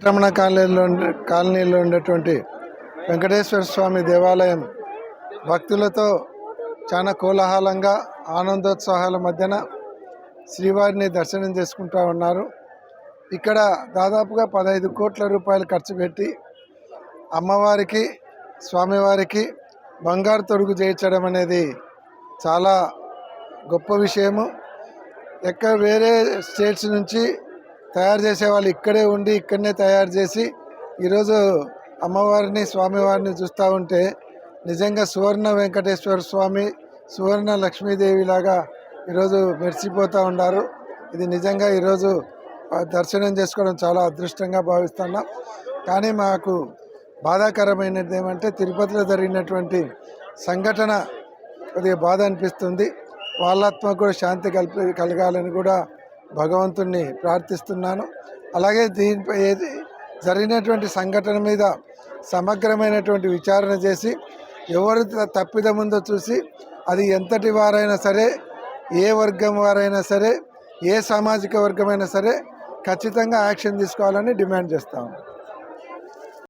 వెంకటరమణ కాలనీలో ఉండే- కాలనీలో ఉండేటువంటి వెంకటేశ్వర స్వామి దేవాలయం భక్తులతో చాలా కోలాహలంగా ఆనందోత్సాహాల మధ్యన శ్రీవారిని దర్శనం చేసుకుంటూ ఉన్నారు. ఇక్కడ దాదాపుగా పదహైదు కోట్ల రూపాయలు ఖర్చు పెట్టి అమ్మవారికి స్వామివారికి బంగారు తొడుగు చేయించడం అనేది చాలా గొప్ప విషయము. ఎక్కడ వేరే స్టేట్స్ నుంచి తయారు చేసే వాళ్ళు ఇక్కడే ఉండి ఇక్కడనే తయారు చేసి ఈరోజు అమ్మవారిని స్వామివారిని చూస్తూ ఉంటే నిజంగా సువర్ణ వెంకటేశ్వర స్వామి సువర్ణ లక్ష్మీదేవి లాగా ఈరోజు మెరిసిపోతూ ఉన్నారు. ఇది నిజంగా ఈరోజు దర్శనం చేసుకోవడం చాలా అదృష్టంగా భావిస్తున్నాం. కానీ మాకు బాధాకరమైనది ఏమంటే తిరుపతిలో జరిగినటువంటి సంఘటన కొద్దిగా బాధ అనిపిస్తుంది. వాళ్ళత్మకు కూడా శాంతి కల్పి కలగాలని కూడా భగవంతుణ్ణి ప్రార్థిస్తున్నాను. అలాగే దీనిపై ఏది జరిగినటువంటి సంఘటన మీద సమగ్రమైనటువంటి విచారణ చేసి ఎవరు తప్పిదముందో చూసి అది ఎంతటి వారైనా సరే ఏ వర్గం వారైనా సరే ఏ సామాజిక వర్గమైనా సరే ఖచ్చితంగా యాక్షన్ తీసుకోవాలని డిమాండ్ చేస్తాము